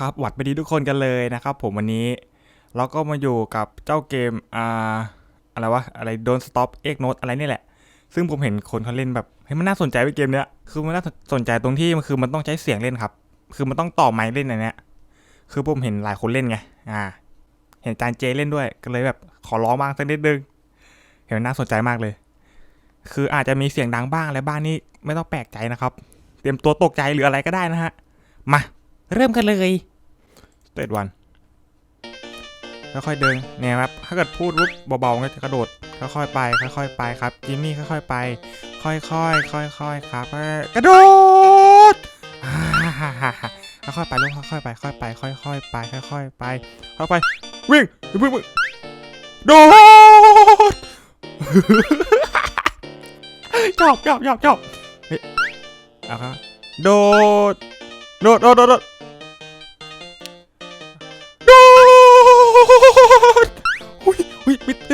ครับหวัดไปดีทุกคนกันเลยนะครับ ผมวันนี้เราก็มาอยู่กับเจ้าเกมอ่าอะไรวะอะไรโดนสต็อปเอ็กโนดอะไรนี่แหละ ซึ่งผมเห็นคนเขาเล่นแบบเฮ้ยมันน่าสนใจไปเกมเนี้ยคือมันน่าสนใจตรงที่มันคือมันต้องใช้เสียงเล่นครับ คือมันต้องต่อไม้เล่นอันเนี้ยคือผมเห็นหลายคนเล่นไงอ่า เห็นจานเจเล่นด้วยก็เลยแบบขอร้องบ้างสักนิดนึงเห็นน่าสนใจมากเลย คืออาจจะมีเสียงดังบ้างอะไรบ้างนี่ไม่ต้องแปลกใจนะครับ เตรียมตัวตกใจหรืออะไรก็ได้นะฮะมาเริ่มกันเลย สเตทวันค่อยๆเดินเนี่ยครับ ถ้าเกิดพูดรุบเบาๆก็จะกระโดด ค่อยๆไป ค่อยๆไปครับจิมมี่ค่อยๆไป ค่อยๆค่อยๆครับกระโดดค่อยๆไปลูกค่อยๆไป ค่อยๆไป ค่อยๆไป ค่อยๆไป ค่อยๆไป วิ่งวิ่งวิ่งโดดจอบจอบจอบจอบเฮ้ยอะครับโดด โดดโดดโดด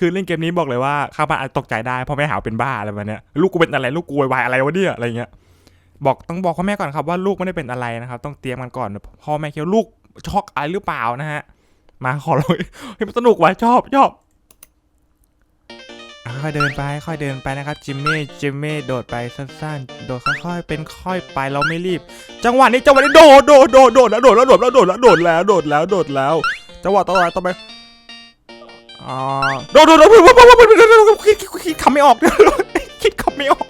คือเล่นเกมนี้บอกเลยว่าข้าวบ้านตกใจได้พ่อแม่หาวเป็นบ้าอะไรแบบเนี้ยลูกกูเป็นอะไรลูกกูวายอะไรวะเนี่ยอะไรเงี้ยบอกต้องบอกพ่อแม่ก่อนครับว่าลูกไม่ได้เป็นอะไรนะครับ ต้องเตรียมกันก่อนพ่อแม่เคียวลูกช็อกอะไรหรือเปล่านะฮะมาขอร้องให้มันสนุกว่ะชอบชอบค่อยเดินไปค่อยเดินไปนะครับจิมมี่จิมมี่โดดไปสั้นๆ โดดค่อยๆเป็นค่อยไปเราไม่รีบ จังหวะนี้จังหวะนี้โดดโดดโดดโดดแล้วโดดแล้วโดดแล้วโดดแล้วโดดแล้วโดดแล้วจังหวะต่อไปต่อไป อ่าโดนโดนโดนคิดคิดคำไม่ออกคิดคำไม่ออก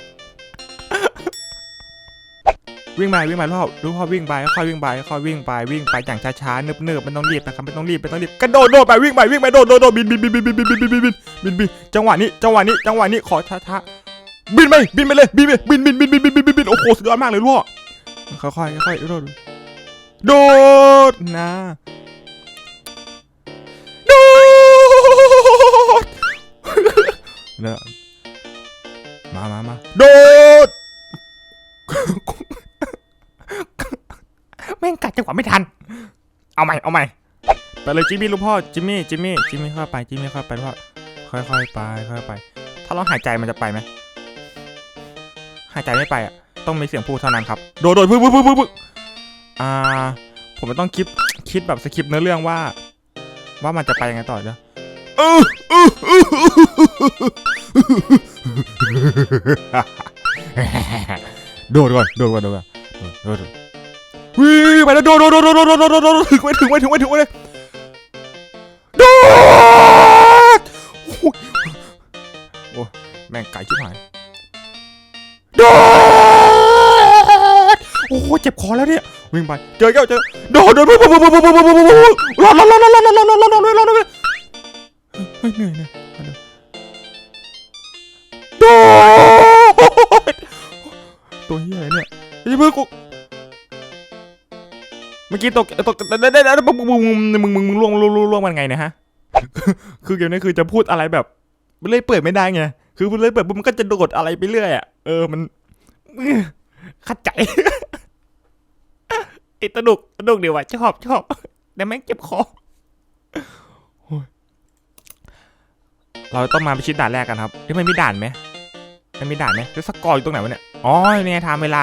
วิ่งไปวิ่งไปรอบรู้พอวิ่งไปค่อยวิ่งไปค่อยวิ่งไปวิ่งไปอย่างช้าๆเนิบเนิบไม่ต้องรีบนะครับไม่ต้องรีบไม่ต้องรีบกระโดดโดดไปวิ่งไปวิ่งไปโดดโดดบินบินบินบินบินบินบินบินบินบินบินจังหวะนี้จังหวะนี้จังหวะนี้ขอช้าๆบินไปบินไปเลยบินไปบินบินบินบินบินบินบินโอ้โหสุดยอดมากเลยลูกค่อยๆค่อยโดดโดดนะ แล้วมามามาโดดแม่งกัดจังหวะไม่ทัน เอาใหม่ เอาใหม่ ไปเลยจิมมี่ลูกพ่อ จิมมี่ จิมมี่ จิมมี่เข้าไป จิมมี่เข้าไปพ่อ ค่อยๆไป ค่อยๆไป ถ้าเราหายใจมันจะไปไหม หายใจไม่ไปอะ ต้องมีเสียงพูดเท่านั้นครับ โดดโดดพุ๊บพุ๊บพุ๊บพึ่งอ่า ผมจะต้องคิด คิดแบบสคริปต์เนื้อเรื่องว่า ว่ามันจะไปยังไงต่อเนาะเออเออเออ โดดก่อนโดดก่อนโดดก่อนโดดวิ่งไปแล้วโดดโดดโดดโดดโดดโดดถึงไว้ถึงไว้ถึงไว้ถึงไว้เลยโดดโอ้แม่งไก่ชิบหายโดดโอ้เจ็บคอแล้วเนี่ยวิ่งไปเจอแก้วเจอโดดโดดปุ๊บปุ๊บปุ๊บปุ๊บปุ๊บปุ๊บรอดรอดรอดรอดรอดรอดรอดรอดรอดรอดเหนื่อยเหนื่อย อกี้ตกตกได้ได้ได้มึงมึงมึงมึงล่วงล่วงล่วงมันไงนะฮะ คือเกมนี้คือจะพูดอะไรแบบเล่ยเปิดไม่ได้ไง คือเล่ยเปิดมันก็จะโดดอะไรไปเรื่อยอะ เออมันขัดใจอิตนุกตนุกเดี๋ยวว่ะชอบชอบแต่แม่งเจ็บคอเราต้องมาไปชิดด่านแรกกันครับเฮ้ยมันมีด่านไหมมันมีด่านไหมจะสกอร์อยู่ตรงไหนวะเนี่ย อ๋อเนี่ยทำเวลา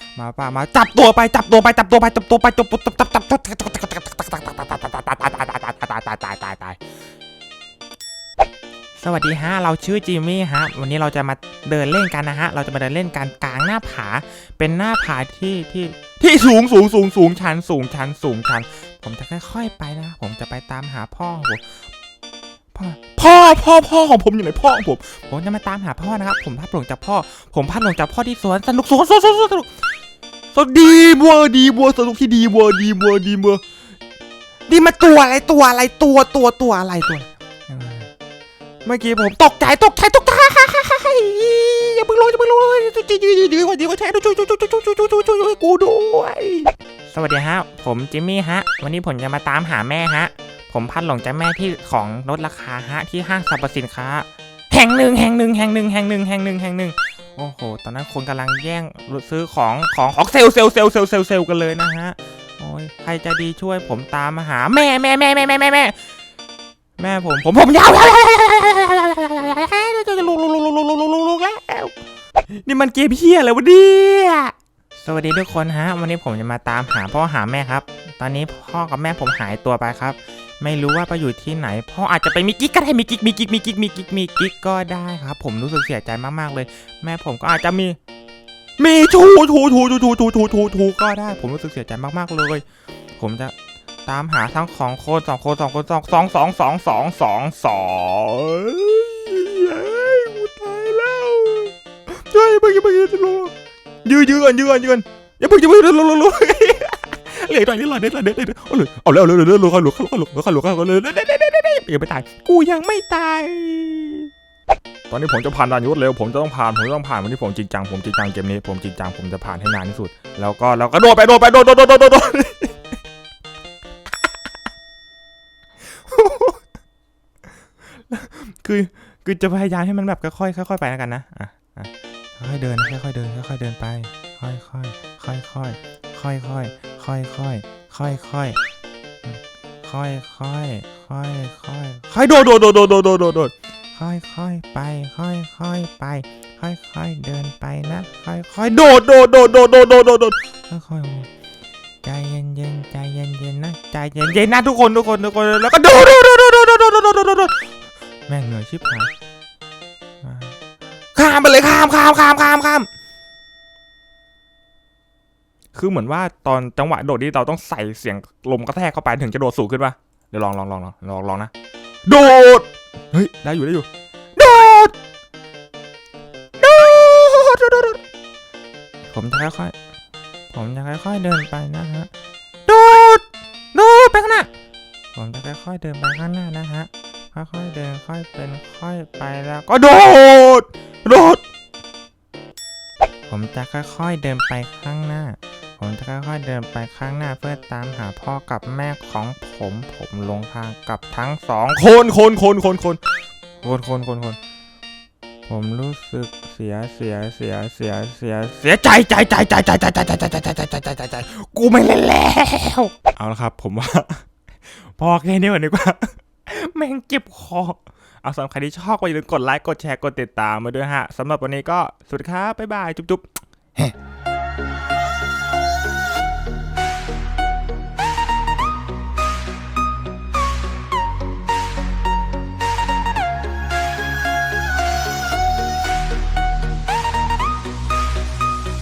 มาป่ามาจับตัวไปจับตัวไปจับตัวไปจับตัวไปจับตัวจับจับจับจับตายตายตายสวัสดีฮะเราชื่อจิมมี่ฮะวันนี้เราจะมาเดินเล่นกันนะฮะเราจะมาเดินเล่นกันกลางหน้าผาเป็นหน้าผาที่ที่ที่สูงสูงสูงสูงชันสูงชันสูงชันผมจะค่อยๆไปนะผมจะไปตามหาพ่อของผมพ่อพ่อพ่อพ่อของผมอยู่ไหนพ่อผมผมจะมาตามหาพ่อนะครับผมพัดหลงจากพ่อผมพัดหลงจากพ่อที่สวนสนุกสวนสวนสวนสวนสนุก สนุกดีบัวดีบัวสนุกที่ดีบัวดีบัวดีบัวดีมาตัวอะไรตัวอะไรตัวตัวตัวอะไรตัว เมื่อกี้ผมตกใจตกใจตกใจอย่าเพิ่งลงอย่าเพิ่งลงดีดีดีดีกว่าดีกว่าแท้ช่วยช่วยช่วยช่วยช่วยช่วยช่วยช่วยช่วยกูด้วยสวัสดีฮะ ผมจิมมี่ฮะ วันนี้ผมจะมาตามหาแม่ฮะ ผมพัดหลงจากแม่ที่ของลดราคาฮะที่ห้างสรรพสินค้า แห่งหนึ่งแห่งหนึ่งแห่งหนึ่งแห่งหนึ่งแห่งหนึ่งแห่งหนึ่ง โอ้โห ตอนนั้นคนกำลังแย่งซื้อของของของเซลเซลเซลเซลเซลเซลกันเลยนะฮะ โอ้ยใครจะดีช่วยผมตามมาหาแม่แม่แม่แม่แม่แม่แม่แม่ผมผมผมยาวยาวยาวยาวยาวยาวยาวยาวจะลุกลุกลุกลุกลุกลุกลุกลุกแล้วนี่มันเกมเฮียอะไรวะเนี่ยสวัสดีทุกคนฮะ วันนี้ผมจะมาตามหาพ่อหาแม่ครับ ตอนนี้พ่อกับแม่ผมหายตัวไปครับ ไม่รู้ว่าไปอยู่ที่ไหนพ่ออาจจะไปมีกิ๊กก็ได้มีกิ๊กมีกิ๊กมีกิ๊กมีกิ๊กมีกิ๊กก็ได้ครับ ผมรู้สึกเสียใจมากๆเลย แม่ผมก็อาจจะมี มีทูทูทูทูทูทูทูทูทูก็ได้ ผมรู้สึกเสียใจมากๆเลย ผมจะตามหาทั้งของคนสองคนสองคนสองสองสองสองสองสองสองกูตายแล้วเฮ้ยเมื่อกี้เมื่อกี้จะรู้ยืนยืนยืนยืนอย่าเพิ่งอย่าเพิ่งลุกลุกลุก เหลือหน่อยนิดหน่อยนิดหน่อยนิดหน่อยเอาเลยเอาแล้วเอาเลยลุกลุกลุกลุกลุกลุกลุกลุกยยังไม่ตาย กูยังไม่ตาย ตอนนี้ผมจะผ่านด่านยุทธเร็ว ผมจะต้องผ่าน ผมต้องผ่านวันนี้ผมจริงจัง ผมจริงจังเกมนี้ ผมจริงจัง ผมจะผ่านให้นานที่สุด แล้วก็แล้วก็โดดไปโดดไปโดดโดดโดดโดดคือคือจะพยายามให้มันแบบค่อยๆค่อยๆไปแล้วกันนะ อะค่อยๆเดินนะค่อยๆเดินค่อยๆเดินไป ค่อยๆค่อยๆค่อยๆค่อยๆ ค่อยๆค่อยๆค่อยๆค่อยๆค่อยๆค่อยๆค่อยๆค่อยๆโดดโดดโดดโดดโดดโดดโดดโดดค่อยๆไป ค่อยๆไป ค่อยๆเดินไปนะ ค่อยๆโดดโดดโดดโดดโดดโดดโดดโดดค่อยๆใจเย็นๆใจเย็นๆนะใจเย็นๆนะทุกคนทุกคนทุกคนแล้วก็โดดโดดโดดโดดโดดโดดโดดโดดโดดโดดแม่งเหนื่อยชิบหายมาข้ามไปเลยข้ามข้ามข้ามข้ามข้าม คือเหมือนว่าตอนจังหวะโดดนี่เราต้องใส่เสียงลมกระแทกเข้าไปถึงจะโดดสูงขึ้นป่ะเดี๋ยวลองลองลองลองลองลองนะ โดด เฮ้ย ได้อยู่ได้อยู่โดดโดดโดด โดดโดดผมจะค่อยๆผมจะค่อยๆเดินไปนะฮะ โดด โดดไปข้างหน้า ผมจะค่อยๆเดินไปข้างหน้านะฮะ ค่อยๆเดินค่อยเป็นค่อยไปแล้วก็โดด โดด ผมจะค่อยๆเดินไปข้างหน้า ผมจะค่อยๆเดินไปข้างหน้าเพื่อตามหาพ่อกับแม่ของผม ผมลงทางกับทั้งสองคนคนคนคนคนคนคนคนคนผมรู้สึกเสียเสียเสียเสียเสียเสียใจใจใจใจใจใจใจใจใจใจใจใจใจใจใจใจกูไม่เล่นแล้วเอาละครับ ผมว่าพอแค่นี้ก่อนดีกว่าแม่งเจ็บคอเอาสำหรับใครที่ชอบก็อย่าลืมกดไลค์กดแชร์กดติดตามมาด้วยฮะสำหรับวันนี้ก็สวัสดีครับบ๊ายบายจุ๊บจุ๊บ